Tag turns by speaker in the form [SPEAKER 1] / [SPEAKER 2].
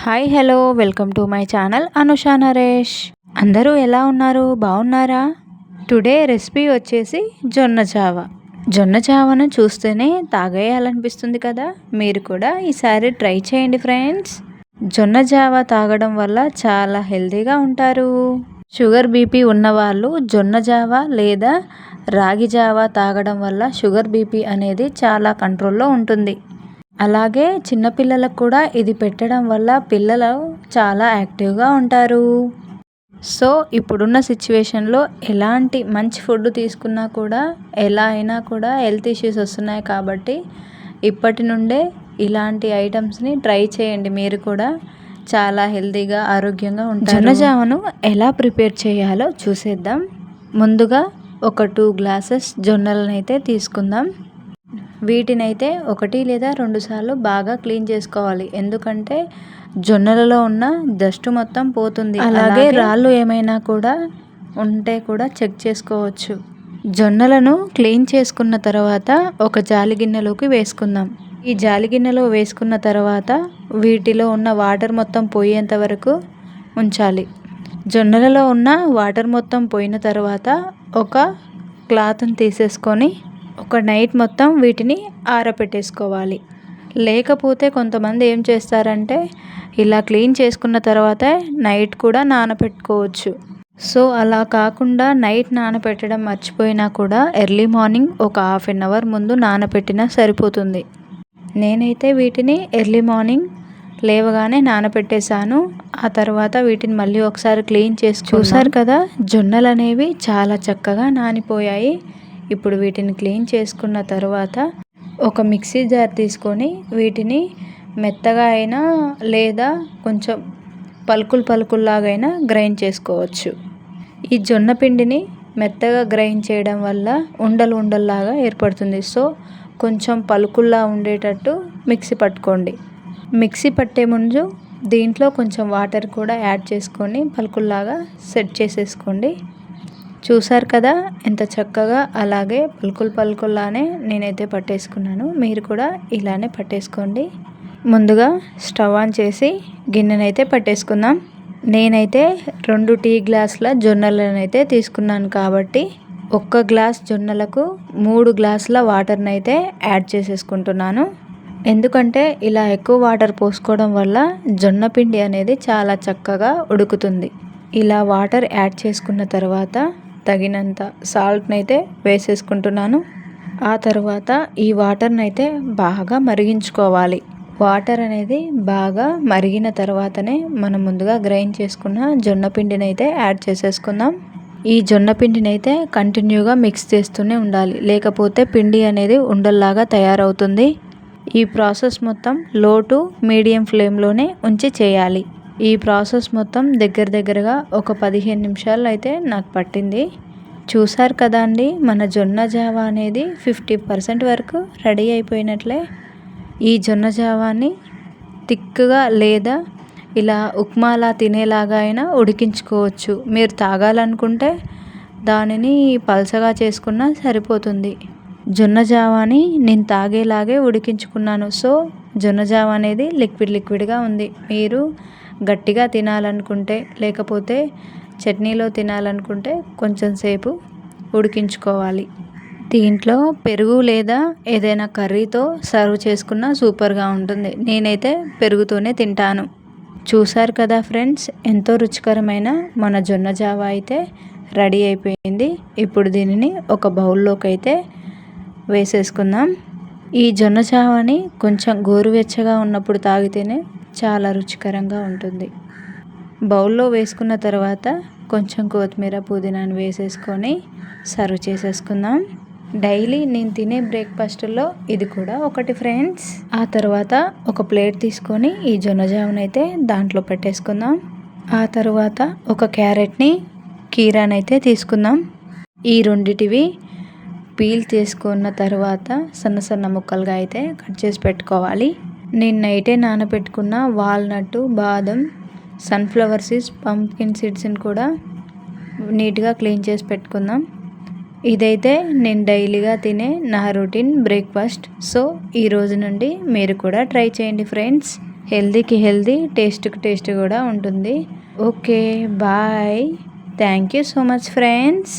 [SPEAKER 1] Hi hello welcome to my channel Anusha Naresh. అందరూ ఎలా ఉన్నారు? బాగున్నారా టుడే రెసిపీ వచ్చేసి జొన్న జావ. జొన్న చావను చూస్తేనే తాగేయాలనిపిస్తుంది కదా? మీరు కూడా ఈసారి ట్రై చేయండి ఫ్రెండ్స్. జొన్న జావ తాగడం వల్ల చాలా హెల్తీగా ఉంటారు. షుగర్ బీపీ ఉన్నవాళ్ళు జొన్న జావ లేదా రాగి జావ తాగడం వల్ల షుగర్ బీపీ అనేది చాలా కంట్రోల్లో ఉంటుంది. అలాగే చిన్నపిల్లలకు కూడా ఇది పెట్టడం వల్ల పిల్లలు చాలా యాక్టివ్గా ఉంటారు. సో ఇప్పుడున్న సిచ్యువేషన్లో ఎలాంటి మంచి ఫుడ్ తీసుకున్నా కూడా ఎలా అయినా కూడా హెల్త్ ఇష్యూస్ వస్తున్నాయి కాబట్టి ఇప్పటి నుండే ఇలాంటి ఐటమ్స్ని ట్రై చేయండి. మీరు కూడా చాలా హెల్తీగా ఆరోగ్యంగా ఉంటారు. జొన్నజామను ఎలా ప్రిపేర్ చేయాలో చూసేద్దాం. ముందుగా ఒక టూ గ్లాసెస్ జొన్నలను అయితే తీసుకుందాం. వీటినైతే ఒకటి లేదా రెండు సార్లు బాగా క్లీన్ చేసుకోవాలి. ఎందుకంటే జొన్నలలో ఉన్న డస్ట్ మొత్తం పోతుంది. అలాగే రాళ్ళు ఏమైనా కూడా ఉంటే కూడా చెక్ చేసుకోవచ్చు. జొన్నలను క్లీన్ చేసుకున్న తర్వాత ఒక జాలి గిన్నెలోకి వేసుకుందాం. ఈ జాలి గిన్నెలో వేసుకున్న తర్వాత వీటిలో ఉన్న వాటర్ మొత్తం పోయేంత వరకు ఉంచాలి. జొన్నలలో ఉన్న వాటర్ మొత్తం పోయిన తర్వాత ఒక క్లాత్ని తీసేసుకొని ఒక నైట్ మొత్తం వీటిని ఆరబెట్టేసుకోవాలి లేకపోతే కొంతమంది ఏం చేస్తారంటే ఇలా క్లీన్ చేసుకున్న తర్వాత నైట్ కూడా నానబెట్టుకోవచ్చు సో అలా కాకుండా నైట్ నానబెట్టడం మర్చిపోయినా కూడా ఎర్లీ మార్నింగ్ ఒక హాఫ్ అన్ అవర్ ముందు నానబెట్టినా సరిపోతుంది. నేనైతే వీటిని ఎర్లీ మార్నింగ్ లేవగానే నానబెట్టేశాను ఆ తర్వాత వీటిని మళ్ళీ ఒకసారి క్లీన్ చేసి చూసారు కదా జొన్నలు అనేవి చాలా చక్కగా నానిపోయాయి. ఇప్పుడు వీటిని క్లీన్ చేసుకున్న తర్వాత ఒక మిక్సీ జార్ తీసుకొని వీటిని మెత్తగా అయినా లేదా కొంచెం పలుకులు పలుకుల్లాగైనా గ్రైండ్ చేసుకోవచ్చు. ఈ జొన్న పిండిని మెత్తగా గ్రైండ్ చేయడం వల్ల ఉండలు ఉండల్లాగా ఏర్పడుతుంది. సో కొంచెం పలుకుల్లా ఉండేటట్టు మిక్సీ పట్టుకోండి. మిక్సీ పట్టే ముందు దీంట్లో కొంచెం వాటర్ కూడా యాడ్ చేసుకొని పలుకుల్లాగా సెట్ చేసేసుకోండి. చూసారు కదా ఎంత చక్కగా అలాగే పలుకులు పలుకుల్లానే నేనైతే పట్టేసుకున్నాను. మీరు కూడా ఇలానే పట్టేసుకోండి. ముందుగా స్టవ్ ఆన్ చేసి గిన్నెనైతే పట్టేసుకుందాం. నేనైతే రెండు టీ గ్లాసుల జొన్నలనైతే తీసుకున్నాను కాబట్టి ఒక్క గ్లాస్ జొన్నలకు మూడు గ్లాసుల వాటర్ని అయితే యాడ్ చేసేసుకుంటున్నాను. ఎందుకంటే ఇలా ఎక్కువ వాటర్ పోసుకోవడం వల్ల జొన్న పిండి అనేది చాలా చక్కగా ఉడుకుతుంది. ఇలా వాటర్ యాడ్ చేసుకున్న తర్వాత తగినంత సాల్ట్ని అయితే వేసేసుకుంటున్నాను. ఆ తర్వాత ఈ వాటర్ని అయితే బాగా మరిగించుకోవాలి. వాటర్ అనేది బాగా మరిగిన తర్వాతనే మనం ముందుగా గ్రైండ్ చేసుకున్న జొన్న పిండిని అయితే యాడ్ చేసేసుకుందాం. ఈ జొన్న పిండిని అయితే కంటిన్యూగా మిక్స్ చేస్తూనే ఉండాలి. లేకపోతే పిండి అనేది ఉండల్లాగా తయారవుతుంది. ఈ ప్రాసెస్ మొత్తం లో టు మీడియం ఫ్లేమ్లోనే ఉంచి చేయాలి. ఈ ప్రాసెస్ మొత్తం దగ్గర దగ్గరగా ఒక పదిహేను నిమిషాలు అయితే నాకు పట్టింది. చూసారు కదా అండి మన జొన్న జావ అనేది ఫిఫ్టీ పర్సెంట్ వరకు రెడీ అయిపోయినట్లే. ఈ జొన్న జావాని థిక్గా లేదా ఇలా ఉప్మాలా తినేలాగా అయినా ఉడికించుకోవచ్చు. మీరు తాగాలనుకుంటే దానిని పలసగా చేసుకున్నా సరిపోతుంది. జొన్న జావాని నేను తాగేలాగే ఉడికించుకున్నాను. సో జొన్న జావ అనేది లిక్విడ్ లిక్విడ్గా ఉంది. మీరు గట్టిగా తినాలనుకుంటే లేకపోతే చట్నీలో తినాలనుకుంటే కొంచెం సేపు ఉడికించుకోవాలి. దీంట్లో పెరుగు లేదా ఏదైనా కర్రీతో సర్వ్ చేసుకున్న సూపర్గా ఉంటుంది. నేనైతే పెరుగుతోనే తింటాను. చూసారు కదా ఫ్రెండ్స్ ఎంతో రుచికరమైన మన జొన్న జావ అయితే రెడీ అయిపోయింది. ఇప్పుడు దీనిని ఒక బౌల్లోకి అయితే వేసేసుకుందాం. ఈ జొన్న చావని కొంచెం గోరువెచ్చగా ఉన్నప్పుడు తాగితేనే చాలా రుచికరంగా ఉంటుంది. బౌల్లో వేసుకున్న తర్వాత కొంచెం కొత్తిమీర పుదీనాను వేసేసుకొని సర్వ్ చేసేసుకుందాం. డైలీ నేను తినే బ్రేక్ఫాస్ట్లో ఇది కూడా ఒకటి ఫ్రెండ్స్. ఆ తర్వాత ఒక ప్లేట్ తీసుకొని ఈ జొన్న జామునైతే దాంట్లో పెట్టేసుకుందాం. ఆ తర్వాత ఒక క్యారెట్ని కీరానైతే తీసుకుందాం. ఈ రెండిటివి పీల్ చేసుకున్న తర్వాత సన్న సన్న ముక్కలుగా అయితే కట్ చేసి పెట్టుకోవాలి. నేను నైటే నానబెట్టుకున్న వాల్నట్టు బాదం సన్ఫ్లవర్ సీడ్స్ పంప్కిన్ సీడ్స్ని కూడా నీట్గా క్లీన్ చేసి పెట్టుకుందాం. ఇదైతే నేను డైలీగా తినే నా రొటీన్ బ్రేక్ఫాస్ట్. సో ఈ రోజు నుండి మీరు కూడా ట్రై చేయండి ఫ్రెండ్స్. హెల్దీకి హెల్దీ టేస్ట్కి టేస్ట్ కూడా ఉంటుంది. Okay bye. Thank you so much friends.